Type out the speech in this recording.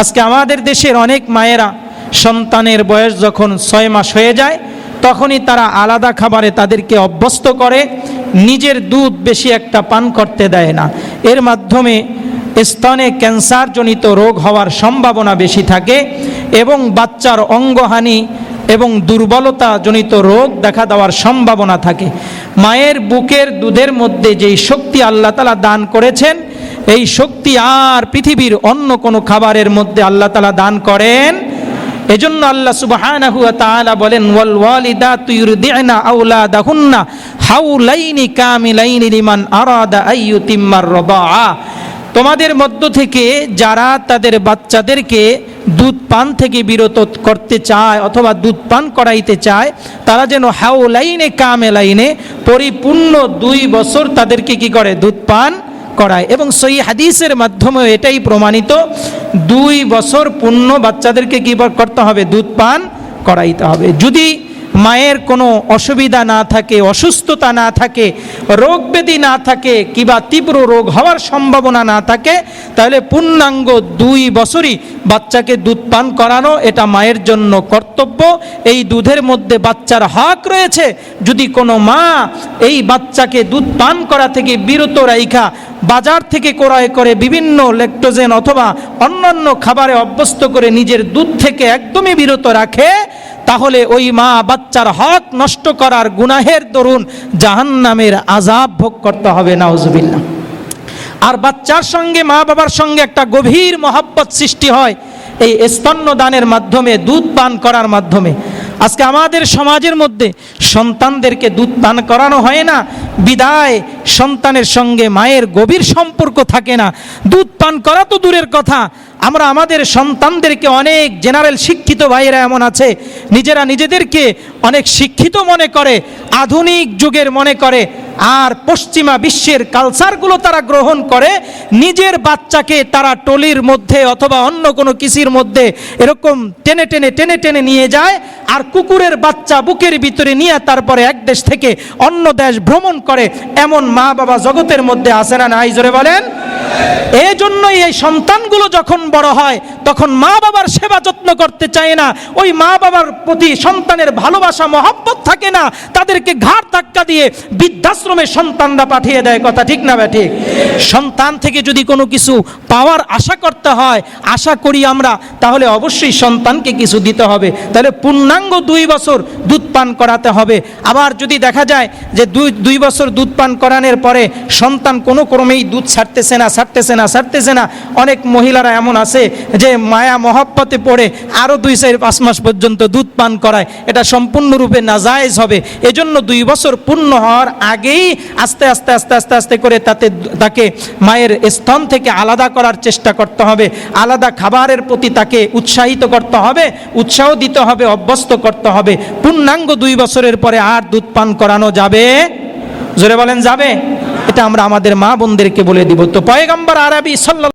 আজকে আমাদের দেশের অনেক মায়েরা সন্তানের বয়স যখন ছয় মাস হয়ে যায়, তখনই তারা আলাদা খাবারে তাদেরকে অভ্যস্ত করে, নিজের দুধ বেশি একটা পান করতে দেয় না। এর মাধ্যমে স্তনে ক্যান্সারজনিত রোগ হওয়ার সম্ভাবনা বেশি থাকে এবং বাচ্চার অঙ্গহানি এবং দুর্বলতা জনিত রোগ দেখা দেওয়ার সম্ভাবনা থাকে। মায়ের বুকের দুধের মধ্যে যেই শক্তি আল্লাহ তালা দান করেছেন এই শক্তি আর পৃথিবীর অন্য কোনো খাবারের মধ্যে আল্লাহ তালা দান করেন? এজন্য আল্লাহ তাআলা বলেন, ওয়াল তোমাদের মধ্য থেকে যারা তাদের বাচ্চাদেরকে দুধ পান থেকে বিরত করতে চায় অথবা দুধ পান করাইতে চায়, তারা যেন হাউলাইনে কামেলাইনে পরিপূর্ণ দুই বছর তাদেরকে কি করে দুধ পান? করায়। এবং সই হাদিসের মাধ্যমে এটাই প্রমাণিত, দুই বছর পূর্ণ বাচ্চাদেরকে কী করতে হবে? দুধ পান করাইতে হবে। যদি মায়ের কোনো অসুবিধা না থাকে, অসুস্থতা না থাকে, রোগ ব্যাধি না থাকে কিবা তীব্র রোগ হওয়ার সম্ভাবনা না থাকে, তাহলে পূর্ণাঙ্গ দুই বছরই বাচ্চাকে দুধ পান করানো এটা মায়ের জন্য কর্তব্য। এই দুধের মধ্যে বাচ্চার হক রয়েছে। যদি কোনো মা এই বাচ্চাকে দুধ পান করা থেকে বিরত রাইখা, বাজার থেকে ক্রয় করে বিভিন্ন লেকটোজেন অথবা অন্যান্য খাবারে অভ্যস্ত করে নিজের দুধ থেকে একদমই বিরত রাখে তাহলে ওই মা বাচ্চার হক নষ্ট করার গুনাহের দরুন জাহান্নামের আজাব ভোগ করতে হবে, নাউজুবিল্লাহ। আর বাচ্চার সঙ্গে, মা বাবার সঙ্গে একটা গভীর মহাব্বত সৃষ্টি হয় এই স্তন্যদানের মাধ্যমে, দুধ পান করার মাধ্যমে। আজকে আমাদের সমাজের মধ্যে সন্তানদেরকে দুধ পান করানো হয় না, বিদায় সন্তানের সঙ্গে মায়ের গভীর সম্পর্ক থাকে না। দুধ পান করা তো দূরের কথা আমরা আমাদের সন্তানদেরকে অনেক জেনারেল শিক্ষিত ভাইয়েরা এমন আছে, নিজেরা নিজেদেরকে অনেক শিক্ষিত মনে করে, আধুনিক যুগের মনে করে, আর পশ্চিমা বিশ্বের কালচারগুলো তারা গ্রহণ করে, নিজের বাচ্চাকে তারা টলির মধ্যে অথবা অন্য কোনো কিসির মধ্যে এরকম টেনে টেনে টেনে টেনে নিয়ে যায়, আর কুকুরের বাচ্চা বুকের ভিতরে নিয়ে তারপরে এক দেশ থেকে অন্য দেশ ভ্রমণ করে, এমন মা বাবা জগতের মধ্যে আসে না নাই? জোরে বলেন। এই জন্যই এই সন্তানগুলো যখন বড় হয়, তখন মা বাবার সেবা যত্ন করতে চায় না। ওই মা বাবার প্রতি সন্তানের ভালোবাসা, মহব্বত থাকে না। তাদেরকে ঘাড় ধাক্কা দিয়ে বৃদ্ধাশ্রমে সন্তানরা পাঠিয়ে দেয়। কথা ঠিক না ব্যাঠি? সন্তান থেকে যদি কোনো কিছু পাওয়ার আশা করতে হয়, আশা করি আমরা, তাহলে অবশ্যই সন্তানকে কিছু দিতে হবে। তাহলে পূর্ণাঙ্গ দুই বছর দুধ পান করাতে হবে। আবার যদি দেখা যায় যে দুই দুই বছর দুধ পান করানোর পরে সন্তান কোনো ক্রমেই দুধ ছাড়তেছে না ছাড়তেছে না ছাড়তেছে না। অনেক মহিলারা এমন আছে যে মায়া মহব্বতে পড়ে আরও দুই চার পাঁচ মাস পর্যন্ত দুধ পান করায়। এটা সম্পূর্ণরূপে নাজায়েজ হবে। এজন্য দুই বছর পূর্ণ হওয়ার আগেই আস্তে আস্তে আস্তে আস্তে আস্তে করে তাতে তাকে মায়ের স্তন থেকে আলাদা করার চেষ্টা করতে হবে। আলাদা খাবারের প্রতি তাকে উৎসাহিত করতে হবে, উৎসাহ দিতে হবে, অভ্যস্ত করতে হবে। পূর্ণাঙ্গ দুই বছরের পরে আর দুধ পান করানো যাবে? জোরে বলেন, যাবে? এটা আমরা আমাদের মা বোনদেরকে বলে দিব। তো পয়গাম্বার আরবি সাল্লাহ